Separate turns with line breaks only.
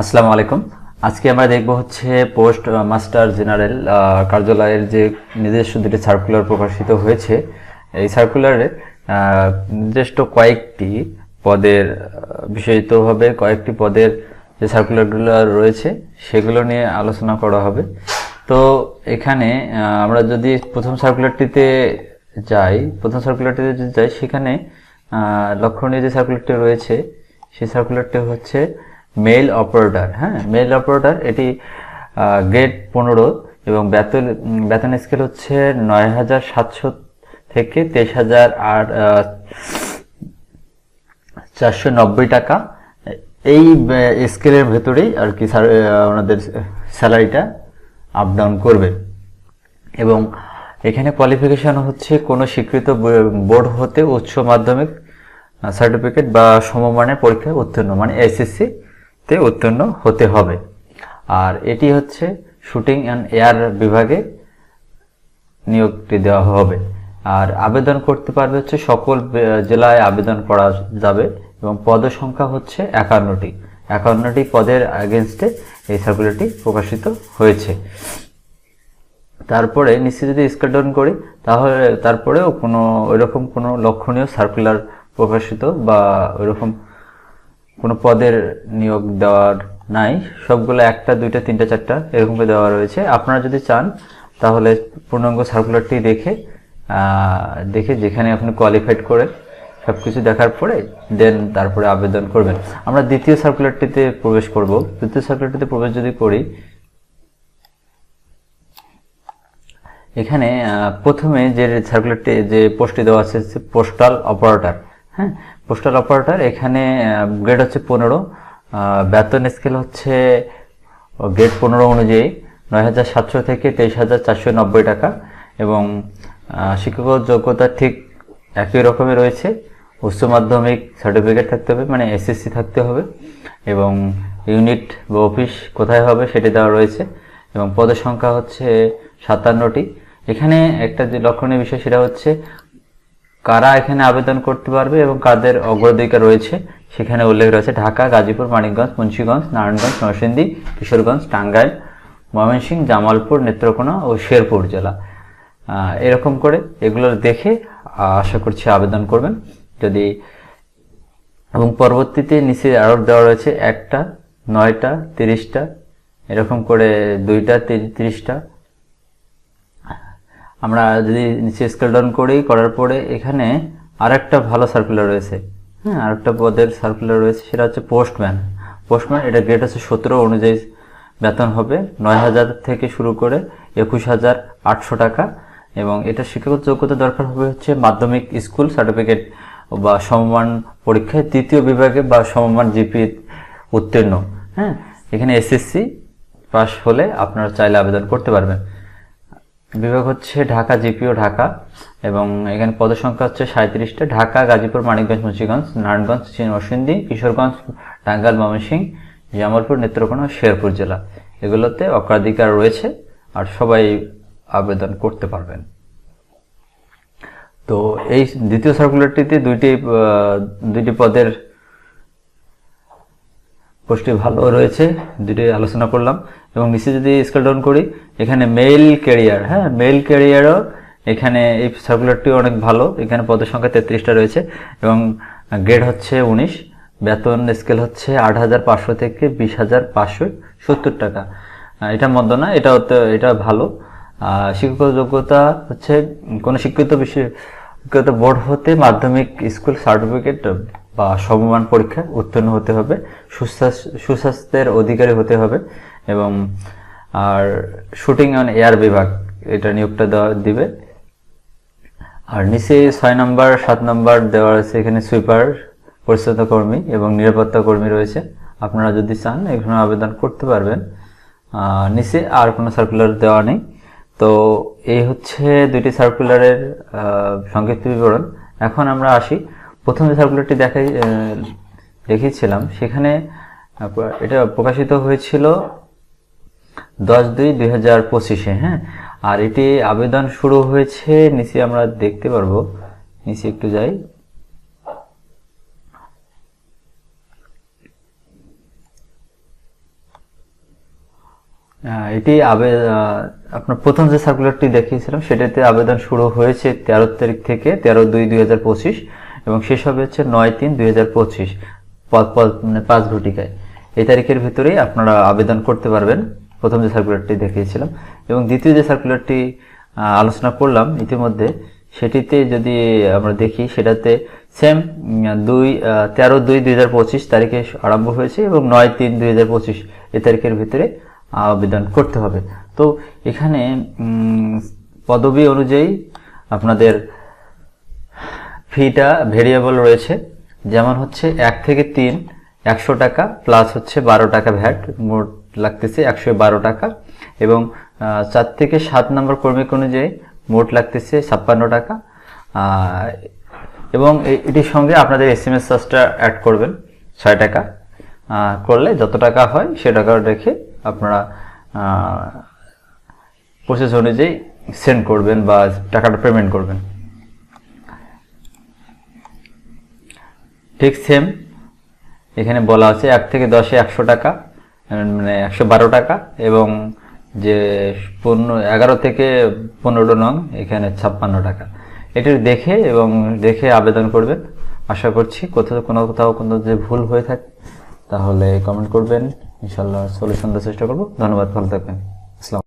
আসসালামু আলাইকুম। আজকে আমরা দেখব হচ্ছে পোস্ট মাস্টার জেনারেল কার্যালয়ের যে নিজস্ব দুটি সার্কুলার প্রকাশিত হয়েছে, এই সার্কুলারে নির্দিষ্ট কয়েকটি পদের বিষয়িতভাবে কয়েকটি পদের যে সার্কুলারগুলো রয়েছে, সেগুলো নিয়ে আলোচনা করা হবে। তো এখানে আমরা যদি প্রথম সার্কুলারটিতে যাই, প্রথম সার্কুলারটিতে যদি যাই, সেখানে লক্ষণীয় যে সার্কুলারটি রয়েছে, সেই সার্কুলারটি হচ্ছে মেল অপারেটর হ্যাঁ? মেল অপারেটর এটি গ্রেড পনেরো এবং বেতন বেতন স্কেল হচ্ছে নয় হাজার সাতশো থেকে তেইশ হাজার আর চারশো নব্বই টাকা। এই স্কেলের ভেতরেই আর কি ওনাদের স্যালারিটা আপ ডাউন করবে। এবং এখানে কোয়ালিফিকেশন হচ্ছে কোনো স্বীকৃত বোর্ড হতে উচ্চ মাধ্যমিক সার্টিফিকেট বা সমমানের পরীক্ষায় উত্তীর্ণ মানে এসএসসি তে উত্তীর্ণ হতে হবে। আর এটি হচ্ছে শুটিং অ্যান্ড এয়ার বিভাগে নিয়োগটি দেওয়া হবে। আর আবেদন করতে পারবে হচ্ছে সকল জেলায় আবেদন করা যাবে এবং পদ সংখ্যা হচ্ছে একান্নটি। একান্নটি পদের এগেনস্টে এই সার্কুলারটি প্রকাশিত হয়েছে। তারপরে নিচে যদি স্কেল ডাউন করি, তাহলে, তারপরেও কোনো, ওইরকম কোনো লক্ষণীয় সার্কুলার প্রকাশিত বা ওইরকম কোনো পদের নিয়োগ দেওয়ার নাই। সবগুলো একটা, দুইটা, তিনটা, চারটা এরকম করে দেওয়া রয়েছে। আপনারা যদি চান, তাহলে পূর্ণাঙ্গ সার্কুলারটি দেখে দেখে যেখানে আপনি কোয়ালিফাইড করে সব কিছু দেখার পরে দেন তারপরে আবেদন করবেন। আমরা দ্বিতীয় সার্কুলারটিতে প্রবেশ করব। দ্বিতীয় সার্কুলারটিতে প্রবেশ যদি করি, এখানে প্রথমে যে সার্কুলারটি যে পোস্টটি দেওয়া আছে পোস্টাল অপারেটর হ্যাঁ? পোস্টাল অপারেটর, এখানে গ্রেড হচ্ছে পনেরো বেতন স্কেল হচ্ছে গ্রেড পনেরো অনুযায়ী নয় হাজার সাতশো থেকে তেইশ হাজার চারশো নব্বই টাকা এবং শিক্ষাগত যোগ্যতা ঠিক একই রকমই রয়েছে। উচ্চ মাধ্যমিক সার্টিফিকেট থাকতে হবে মানে এসএসসি থাকতে হবে এবং ইউনিট বা অফিস কোথায় হবে সেটি দেওয়া রয়েছে এবং পদের সংখ্যা হচ্ছে সাতান্নটি। এখানে একটা যে লক্ষণীয় বিষয় সেটা হচ্ছে কারা এখানে আবেদন করতে পারবে এবং কাদের অগ্রাধিকার রয়েছে, সেখানে উল্লেখ রয়েছে ঢাকা, গাজীপুর, মানিকগঞ্জ, মুন্সিগঞ্জ, নারায়ণগঞ্জ, নরসিংদী, কিশোরগঞ্জ, টাঙ্গাইল, ময়মনসিংহ, জামালপুর, নেত্রকোনা ও শেরপুর জেলা। এরকম করে এগুলো দেখে আশা করছি আবেদন করবেন। যদি এবং পরবর্তীতে নিচে আরও দেওয়া রয়েছে একটা, নয়টা, তিরিশটা, এরকম করে দুইটা তিরিশটা আমরা যদি নিচে স্কেল ডাউন করি, করার পরে এখানে আরেকটা ভালো সার্কুলার রয়েছে। হ্যাঁ আরেকটা পদের সার্কুলার রয়েছে, সেটা হচ্ছে পোস্টম্যান পোস্টম্যান এটা গ্রেড আছে সতেরো অনুযায়ী বেতন হবে, নয় হাজার থেকে শুরু করে একুশ হাজার আটশো টাকা। এবং এটা শিক্ষাগত যোগ্যতা দরকার হবে হচ্ছে মাধ্যমিক স্কুল সার্টিফিকেট বা সমমান পরীক্ষায় তৃতীয় বিভাগে বা সমমান জিপি উত্তীর্ণ। হ্যাঁ এখানে এসএসসি পাস হলে আপনারা চাইলে আবেদন করতে পারবেন। বিভাগ হচ্ছে ঢাকা জিপিও ঢাকা এবং এখানে পদের পদসংখ্যা হচ্ছে সাঁত্রিশটা ঢাকা, গাজীপুর, মানিকগঞ্জ, মুন্সিগঞ্জ, নারায়ণগঞ্জ নরসিংদী কিশোরগঞ্জ, টাঙ্গাইল, ময়মনসিংহ, জামালপুর, নেত্রকোনা ও শেরপুর জেলা। এগুলোতে অগ্রাধিকার রয়েছে আর সবাই আবেদন করতে পারবেন। তো এই দ্বিতীয় সার্কুলারটিতে দুইটি দুইটি পদের পোস্টটি ভালো রয়েছে দুটি আলোচনা করলাম। এবং নিচে যদি স্কেল ডাউন করি, এখানে মেল ক্যারিয়ার হ্যাঁ? মেল ক্যারিয়ারও এখানে এই সার্কুলারটি অনেক ভালো। এখানে পদের সংখ্যা তেত্রিশটা রয়েছে এবং গ্রেড হচ্ছে উনিশ, বেতন স্কেল হচ্ছে আট হাজার পাঁচশো থেকে বিশ হাজার পাঁচশো সত্তর টাকা। এটা মন্দ না এটা এটা ভালো। শিক্ষক যোগ্যতা হচ্ছে, কোনো শিক্ষিত বিষয় বোর্ড হতে মাধ্যমিক স্কুল সার্টিফিকেট বা সমমান পরীক্ষা উত্তীর্ণ হতে হবে সুস্বাস্থ্য সুস্বাস্থ্যের অধিকারী হতে হবে এবং, আর শুটিং অন এয়ার বিভাগ এটা নিয়োগটা দেওয়া, দিবে। আর নিচে ছয় নম্বর, সাত নম্বর দেওয়া আছে এখানে সুইপার পরিচ্ছন্নতা কর্মী এবং নিরাপত্তা কর্মী রয়েছে। আপনারা যদি চান, এখানে আবেদন করতে পারবেন। নিচে আর কোনো সার্কুলার দেওয়া নেই। তো এই হচ্ছে দুইটি সার্কুলারের সংক্ষিপ্ত বিবরণ। এখন আমরা আসি প্রথম সার্কুলারটি দেখাই দেখিয়েছিলাম। সেখানে এটা প্রকাশিত হয়েছিল দশ দুই দুই হাজার পঁচিশে হ্যাঁ? আর এটি আবেদন শুরু হয়েছে, নিচে আমরা দেখতে পারব। নিচে একটু যাই। এটি আবে আপনার প্রথম যে সার্কুলারটি দেখিয়েছিলাম, সেটাতে আবেদন শুরু হয়েছে তেরো তারিখ থেকে তেরো দুই দুই হাজার পঁচিশ। এবং শেষ হবে হচ্ছে নয় তিন দুই হাজার পঁচিশ মানে পাঁচ ঘটিকায়। এই তারিখের ভিতরেই আপনারা আবেদন করতে পারবেন। প্রথম যে সার্কুলারটি দেখিয়েছিলাম এবং দ্বিতীয় যে সার্কুলারটি আলোচনা করলাম ইতিমধ্যে, সেটিতে যদি আমরা দেখি, সেটাতে সেম দুই তেরো দুই দুই হাজার পঁচিশ তারিখে আরম্ভ হয়েছে এবং নয় তিন দুই হাজার পঁচিশ এই তারিখের ভিতরে আবেদন করতে হবে। তো এখানে পদবি অনুযায়ী আপনাদের ফিটা ভেরিয়েবল রয়েছে, যেমন হচ্ছে এক থেকে তিন, একশো টাকা, প্লাস হচ্ছে বারো টাকা ভ্যাট, মোট লাগতেছে একশো বারো টাকা, এবং চার থেকে সাত নম্বর কর্মিক অনুযায়ী মোট লাগতেছে ছাপ্পান্ন টাকা এবং এটির সঙ্গে আপনাদের এস এম এস চার্জটা অ্যাড করবেন, ছয় টাকা করলে যত টাকা হয় সে টাকা রেখে আপনারা প্রসেস অনুযায়ী সেন্ড করবেন বা টাকাটা পেমেন্ট করবেন। ঠিক সেম এখানে বলা আছে এক থেকে দশে একশো টাকা মানে একশো বারো টাকা এবং যে পনেরো, এগারো থেকে পনেরো নং, এখানে ছাপ্পান্ন টাকা। এটি দেখে এবং দেখে আবেদন করবেন। আশা করছি কোথাও, কোনো কোথাও, কোনো যে ভুল হয়ে থাকে, তাহলে কমেন্ট করবেন। ইনশাল্লাহ সলিউশন দেওয়ার চেষ্টা করব। ধন্যবাদ, ভালো থাকবেন। আসসালাম